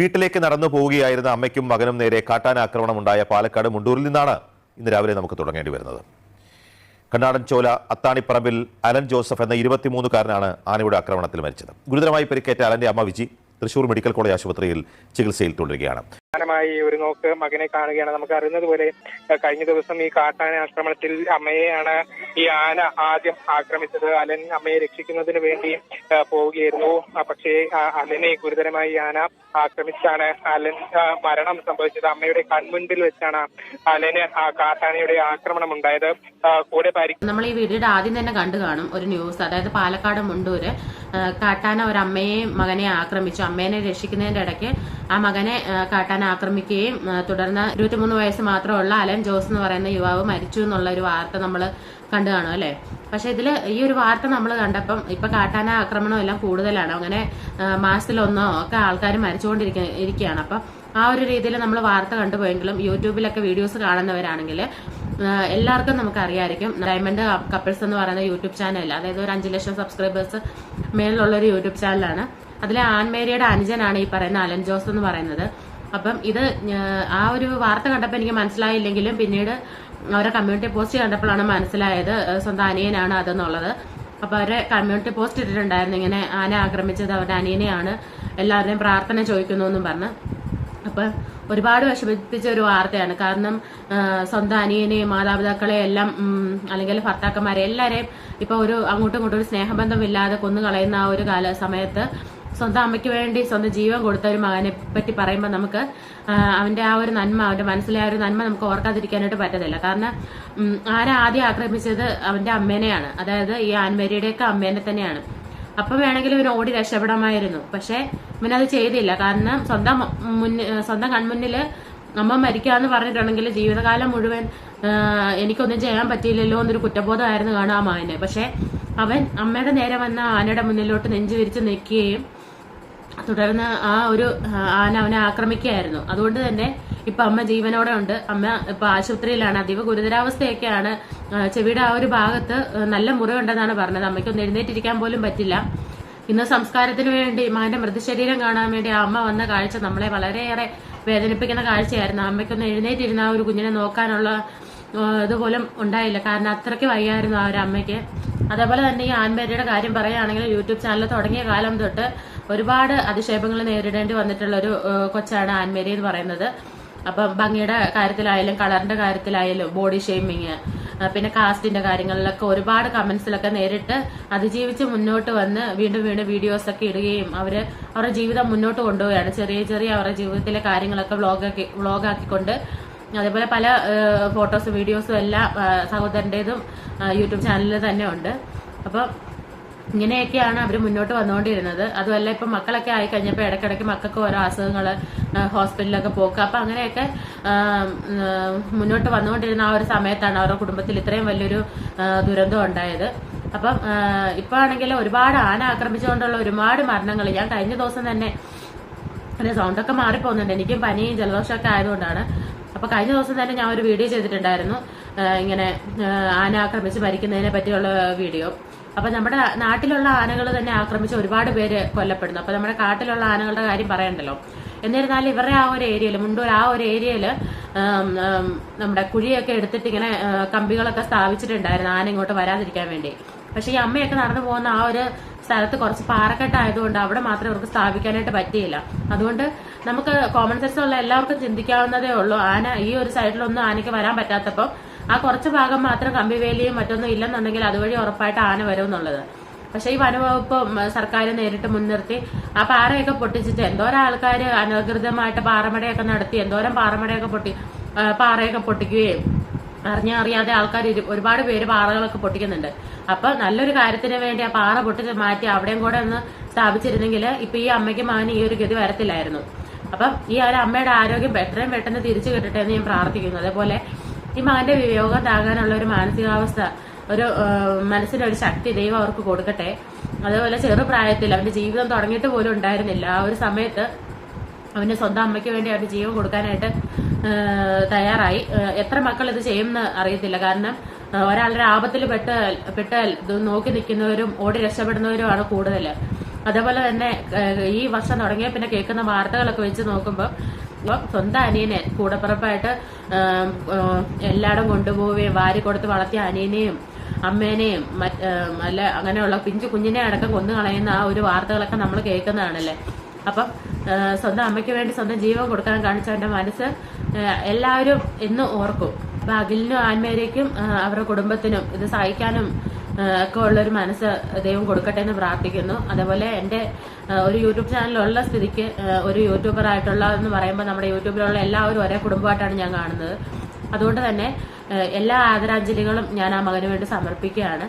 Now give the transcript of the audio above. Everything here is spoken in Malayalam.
വീട്ടിലേക്ക് നടന്നു പോവുകയായിരുന്ന അമ്മയ്ക്കും മകനും നേരെ കാട്ടാന ആക്രമണം ഉണ്ടായ പാലക്കാട് മുണ്ടൂരിൽ നിന്നാണ് ഇന്ന് രാവിലെ നമുക്ക് തുടങ്ങേണ്ടി വരുന്നത്. കണ്ണാടൻ ചോല അത്താണിപ്പറമ്പിൽ അലൻ ജോസഫ് എന്ന ഇരുപത്തിമൂന്നുകാരനാണ് ആനയുടെ ആക്രമണത്തിൽ മരിച്ചത്. ഗുരുതരമായി പരിക്കേറ്റ അലന്റെ അമ്മ വിജി തൃശൂർ മെഡിക്കൽ കോളേജ് ആശുപത്രിയിൽ ചികിത്സയിൽ തുടരുകയാണ്. നോക്ക് മകനെ കാണുകയാണ്. നമുക്ക് അറിയുന്നത് പോലെ കഴിഞ്ഞ ദിവസം ഈ കാട്ടാന ആക്രമണത്തിൽ അമ്മയെയാണ് ഈ ആന ആദ്യം ആക്രമിച്ചത്. അലൻ അമ്മയെ രക്ഷിക്കുന്നതിന് വേണ്ടി പോവുകയായിരുന്നു. പക്ഷേ അലനെ ഗുരുതരമായി ആന ആക്രമിച്ചാണ് അലൻ മരണം സംഭവിച്ചത്. അമ്മയുടെ കൺമുൻപിൽ വെച്ചാണ് അലന് കാട്ടാനയുടെ ആക്രമണം ഉണ്ടായത്. കൂടെ നമ്മൾ ഈ വീഡിയോയുടെ ആദ്യം തന്നെ കണ്ടു കാണും ഒരു ന്യൂസ്. അതായത് പാലക്കാട് മുണ്ടൂര് കാട്ടാന ഒരു അമ്മയെയും മകനെ ആക്രമിച്ചു. അമ്മേനെ രക്ഷിക്കുന്നതിന്റെ ഇടയ്ക്ക് ആ മകനെ കാട്ടാന ആക്രമിക്കുകയും തുടർന്ന് ഇരുപത്തിമൂന്ന് വയസ്സ് മാത്രമുള്ള അലൻ ജോസ് എന്ന് പറയുന്ന യുവാവ് മരിച്ചു എന്നുള്ള ഒരു വാർത്ത നമ്മൾ കണ്ടു കാണും അല്ലേ? പക്ഷെ ഇതിൽ ഈ ഒരു വാർത്ത നമ്മൾ കണ്ടപ്പം ഇപ്പൊ കാട്ടാന ആക്രമണം എല്ലാം കൂടുതലാണ്. അങ്ങനെ മാസത്തിലൊന്നോ ഒക്കെ ആൾക്കാർ മരിച്ചുകൊണ്ടിരിക്ക ഇരിക്കുകയാണ്. അപ്പം ആ ഒരു രീതിയിൽ നമ്മൾ വാർത്ത കണ്ടുപോയെങ്കിലും യൂട്യൂബിലൊക്കെ വീഡിയോസ് കാണുന്നവരാണെങ്കിൽ എല്ലാവർക്കും നമുക്ക് അറിയാമായിരിക്കും ഡയമണ്ട് കപ്പിൾസ് എന്ന് പറയുന്ന യൂട്യൂബ് ചാനൽ അതായത് ഒരു അഞ്ച് ലക്ഷം സബ്സ്ക്രൈബേഴ്സ് മേലുള്ള ഒരു യൂട്യൂബ് ചാനലാണ് അതിലെ ആൺമേരിയുടെ അനുജനാണ് ഈ പറയുന്ന അലൻ ജോസ് എന്ന് പറയുന്നത്. അപ്പം ഇത് ആ ഒരു വാർത്ത കണ്ടപ്പോൾ എനിക്ക് മനസ്സിലായില്ലെങ്കിലും പിന്നീട് അവരെ കമ്മ്യൂണിറ്റി പോസ്റ്റ് കണ്ടപ്പോഴാണ് മനസ്സിലായത് സ്വന്തം അനിയനാണ് അതെന്നുള്ളത്. അപ്പൊ അവരെ കമ്മ്യൂണിറ്റി പോസ്റ്റ് ഇട്ടിട്ടുണ്ടായിരുന്നു. ഇങ്ങനെ ആന ആക്രമിച്ചത് അവരുടെ അനിയനെയാണ്. എല്ലാവരുടെയും പ്രാർത്ഥന ചോദിക്കുന്നു എന്നും പറഞ്ഞ്. അപ്പൊ ഒരുപാട് വിഷമിപ്പിച്ച ഒരു വാർത്തയാണ്. കാരണം സ്വന്തം അനിയനെയും മാതാപിതാക്കളെ എല്ലാം അല്ലെങ്കിൽ ഭർത്താക്കന്മാരെ എല്ലാവരെയും ഇപ്പൊ ഒരു അങ്ങോട്ടും ഇങ്ങോട്ടും ഒരു സ്നേഹബന്ധമില്ലാതെ കൊന്നു കളയുന്ന ആ ഒരു കാല സമയത്ത് സ്വന്തം അമ്മയ്ക്ക് വേണ്ടി സ്വന്തം ജീവൻ കൊടുത്ത ഒരു മകനെ പറ്റി പറയുമ്പോൾ നമുക്ക് അവന്റെ ആ ഒരു നന്മ അവന്റെ മനസ്സിലെ ആ ഒരു നന്മ നമുക്ക് ഓർക്കാതിരിക്കാനായിട്ട് പറ്റത്തില്ല. കാരണം ആരാദ്യം ആക്രമിച്ചത് അവന്റെ അമ്മേനെയാണ്. അതായത് ഈ ആൻമേരിയുടെയൊക്കെ അമ്മേനെ തന്നെയാണ്. അപ്പൊ വേണമെങ്കിൽ ഒരു ഓടി രക്ഷപ്പെടാമായിരുന്നു. പക്ഷെ ഇവനത് ചെയ്തില്ല. കാരണം സ്വന്തം മുന്നിൽ സ്വന്തം കൺമുന്നിൽ അമ്മ മരിക്കാന്ന് പറഞ്ഞിട്ടുണ്ടെങ്കിൽ ജീവിതകാലം മുഴുവൻ എനിക്കൊന്നും ചെയ്യാൻ പറ്റിയില്ലല്ലോ എന്നൊരു കുറ്റബോധമായിരുന്നു കാണാൻ മാനെ പക്ഷെ അവൻ അമ്മയുടെ നേരെ വന്ന ആനയുടെ മുന്നിലോട്ട് നെഞ്ചു വിരിച്ച് നിൽക്കുകയും തുടർന്ന് ആ ഒരു ആന അവനെ ആക്രമിക്കുകയായിരുന്നു. അതുകൊണ്ട് തന്നെ ഇപ്പൊ അമ്മ ജീവനോടെ ഉണ്ട്. അമ്മ ഇപ്പൊ ആശുപത്രിയിലാണ്. അതീവ ഗുരുതരാവസ്ഥയൊക്കെയാണ്. ചെവിയുടെ ആ ഒരു ഭാഗത്ത് നല്ല മുറിവുണ്ടെന്നാണ് പറഞ്ഞത്. അമ്മയ്ക്കൊന്ന് എഴുന്നേറ്റിരിക്കാൻ പോലും പറ്റില്ല. ഇന്ന് സംസ്കാരത്തിന് വേണ്ടി മകന്റെ മൃതശരീരം കാണാൻ വേണ്ടി ആ അമ്മ വന്ന കാഴ്ച നമ്മളെ വളരെയേറെ വേദനിപ്പിക്കുന്ന കാഴ്ചയായിരുന്നു. അമ്മയ്ക്കൊന്ന് എഴുന്നേറ്റിരുന്ന ആ ഒരു കുഞ്ഞിനെ നോക്കാനുള്ള ഇതുപോലും ഉണ്ടായില്ല. കാരണം അത്രയ്ക്ക് വയ്യായിരുന്നു ആ ഒരു അമ്മയ്ക്ക്. അതേപോലെ തന്നെ ഈ ആൻപേരിയുടെ കാര്യം പറയുകയാണെങ്കിൽ യൂട്യൂബ് ചാനൽ തുടങ്ങിയ കാലം തൊട്ട് ഒരുപാട് അധിക്ഷേപങ്ങൾ നേരിടേണ്ടി വന്നിട്ടുള്ള ഒരു കൊച്ചാണ് ആൻമേരി എന്ന് പറയുന്നത്. അപ്പം ഭംഗിയുടെ കാര്യത്തിലായാലും കളറിന്റെ കാര്യത്തിലായാലും ബോഡി ഷേമിങ് പിന്നെ കാസ്റ്റിന്റെ കാര്യങ്ങളിലൊക്കെ ഒരുപാട് കമന്റ്സിലൊക്കെ നേരിട്ട് അതിജീവിച്ച് മുന്നോട്ട് വന്ന് വീണ്ടും വീണ്ടും വീഡിയോസ് ഒക്കെ ഇടുകയും അവർ അവരുടെ ജീവിതം മുന്നോട്ട് കൊണ്ടുപോവുകയാണ്. ചെറിയ ചെറിയ അവരുടെ ജീവിതത്തിലെ കാര്യങ്ങളൊക്കെ വ്ളോഗാക്കി വ്ളോഗാക്കിക്കൊണ്ട് അതേപോലെ പല ഫോട്ടോസും വീഡിയോസും എല്ലാം സഹോദരന്റെതും യൂട്യൂബ് ചാനലിൽ തന്നെ ഉണ്ട്. അപ്പം ഇങ്ങനെയൊക്കെയാണ് അവർ മുന്നോട്ട് വന്നുകൊണ്ടിരുന്നത് അതുമല്ല ഇപ്പം മക്കളൊക്കെ ആയി കഴിഞ്ഞപ്പോൾ ഇടയ്ക്കിടയ്ക്ക് മക്കൾക്ക് ഓരോ അസുഖങ്ങൾ ഹോസ്പിറ്റലിലൊക്കെ പോക്ക്. അപ്പം അങ്ങനെയൊക്കെ മുന്നോട്ട് വന്നുകൊണ്ടിരുന്ന ആ ഒരു സമയത്താണ് അവരുടെ കുടുംബത്തിൽ ഇത്രയും വലിയൊരു ദുരന്തം ഉണ്ടായത്. അപ്പം ഇപ്പം ആണെങ്കിൽ ഒരുപാട് ആന ആക്രമിച്ചുകൊണ്ടുള്ള ഒരുപാട് മരണങ്ങൾ ഞാൻ കഴിഞ്ഞ ദിവസം തന്നെ സൗണ്ടൊക്കെ മാറിപ്പോകുന്നുണ്ട്. എനിക്കും പനിയും ജലദോഷമൊക്കെ ആയതുകൊണ്ടാണ്. അപ്പൊ കഴിഞ്ഞ ദിവസം തന്നെ ഞാൻ ഒരു വീഡിയോ ചെയ്തിട്ടുണ്ടായിരുന്നു. ഇങ്ങനെ ആന ആക്രമിച്ച് മരിക്കുന്നതിനെ പറ്റിയുള്ള വീഡിയോ അപ്പൊ നമ്മുടെ നാട്ടിലുള്ള ആനകൾ തന്നെ ആക്രമിച്ച് ഒരുപാട് പേര് കൊല്ലപ്പെടുന്നു. അപ്പൊ നമ്മുടെ കാട്ടിലുള്ള ആനകളുടെ കാര്യം പറയണ്ടല്ലോ. എന്നിരുന്നാലും ഇവരുടെ ആ ഒരു ഏരിയയിൽ മുണ്ടൂർ ആ ഒരു ഏരിയയിൽ നമ്മുടെ കുഴിയൊക്കെ എടുത്തിട്ട് ഇങ്ങനെ കമ്പികളൊക്കെ സ്ഥാപിച്ചിട്ടുണ്ടായിരുന്നു ആന ഇങ്ങോട്ട് വരാതിരിക്കാൻ വേണ്ടി. പക്ഷെ ഈ അമ്മയൊക്കെ നടന്നു പോകുന്ന ആ ഒരു സ്ഥലത്ത് കുറച്ച് പാറക്കെട്ടായതുകൊണ്ട് അവിടെ മാത്രമേ അവർക്ക് സ്ഥാപിക്കാനായിട്ട് പറ്റിയില്ല. അതുകൊണ്ട് നമുക്ക് കോമൺ സെൻസ് ഉള്ള എല്ലാവർക്കും ചിന്തിക്കാവുന്നതേ ഉള്ളൂ. ആന ഈ ഒരു സൈഡിലൊന്നും ആനയ്ക്ക് വരാൻ പറ്റാത്തപ്പോൾ ആ കുറച്ച് ഭാഗം മാത്രം കമ്പിവേലിയും മറ്റൊന്നും ഇല്ലെന്നുണ്ടെങ്കിൽ അതുവഴി ഉറപ്പായിട്ട് ആന വരും എന്നുള്ളത് പക്ഷെ ഈ വനവകുപ്പ് സർക്കാർ നേരിട്ട് മുൻനിർത്തി ആ പാറയൊക്കെ പൊട്ടിച്ചിട്ട് എന്തോരം ആൾക്കാർ അനധികൃതമായിട്ട് പാറമടയൊക്കെ നടത്തി എന്തോരം പാറമടയൊക്കെ പൊട്ടി പാറയൊക്കെ പൊട്ടിക്കുകയും അറിഞ്ഞ അറിയാതെ ആൾക്കാർ ഒരുപാട് പേര് പാറകളൊക്കെ പൊട്ടിക്കുന്നുണ്ട്. അപ്പൊ നല്ലൊരു കാര്യത്തിന് വേണ്ടി ആ പാറ പൊട്ടി മാറ്റി അവിടെയും കൂടെ ഒന്ന് സ്ഥാപിച്ചിരുന്നെങ്കിൽ ഇപ്പൊ ഈ അമ്മയ്ക്ക് മകന് ഈ ഒരു ഗതി വരത്തില്ലായിരുന്നു. അപ്പം ഈ ഒരു അമ്മയുടെ ആരോഗ്യം എത്രയും പെട്ടെന്ന് തിരിച്ചു കിട്ടട്ടെ എന്ന് ഞാൻ പ്രാർത്ഥിക്കുന്നു. അതേപോലെ ഈ മകന്റെ വിയോഗം താങ്ങാനുള്ള ഒരു മാനസികാവസ്ഥ ഒരു മനസ്സിന് ഒരു ശക്തി ദൈവം അവർക്ക് കൊടുക്കട്ടെ. അതേപോലെ ചെറുപ്രായത്തിൽ അവന്റെ ജീവിതം തുടങ്ങിയിട്ട് പോലും ഉണ്ടായിരുന്നില്ല. ആ ഒരു സമയത്ത് അവന്റെ സ്വന്തം അമ്മയ്ക്ക് വേണ്ടി അവർ ജീവൻ കൊടുക്കാനായിട്ട് തയ്യാറായി. എത്ര മക്കൾ ഇത് ചെയ്യുമെന്ന് അറിയത്തില്ല. കാരണം ഒരാളുടെ ആപത്തിൽ പെട്ട് പെട്ടാൽ ഇത് നോക്കി നിൽക്കുന്നവരും ഓടി രക്ഷപ്പെടുന്നവരുമാണ് കൂടുതൽ അതേപോലെ തന്നെ ഈ വർഷം തുടങ്ങിയ പിന്നെ കേൾക്കുന്ന വാർത്തകളൊക്കെ വെച്ച് നോക്കുമ്പോൾ സ്വന്തം അനിയനെ കൂടപ്പിറപ്പായിട്ട് എല്ലായിടും കൊണ്ടുപോവുകയും വാരി കൊടുത്ത് വളർത്തിയ അനിയനെയും അമ്മേനെയും അല്ല അങ്ങനെയുള്ള പിഞ്ചു കുഞ്ഞിനെ അടക്കം കൊന്നു കളയുന്ന ആ ഒരു വാർത്തകളൊക്കെ നമ്മൾ കേൾക്കുന്നതാണല്ലേ? അപ്പം സ്വന്തം അമ്മയ്ക്ക് വേണ്ടി സ്വന്തം ജീവൻ കൊടുക്കാൻ കാണിച്ച അവന്റെ മനസ്സ് എല്ലാവരും എന്ന് ഓർക്കും. അപ്പൊ അഖിലിനും ആൻമേരയ്ക്കും അവരുടെ കുടുംബത്തിനും ഇത് സഹായിക്കാനും ഏഹ്, ഒക്കെ ഉള്ളൊരു മനസ്സ് ദൈവം കൊടുക്കട്ടെ എന്ന് പ്രാർത്ഥിക്കുന്നു. അതേപോലെ എന്റെ ഒരു യൂട്യൂബ് ചാനലുള്ള സ്ഥിതിക്ക് ഒരു യൂട്യൂബർ ആയിട്ടുള്ള എന്ന് പറയുമ്പോൾ നമ്മുടെ യൂട്യൂബിലുള്ള എല്ലാവരും ഒരേ കുടുംബമായിട്ടാണ് ഞാൻ കാണുന്നത്. അതുകൊണ്ട് തന്നെ എല്ലാ ആദരാഞ്ജലികളും ഞാൻ ആ മകന് വേണ്ടി സമർപ്പിക്കുകയാണ്.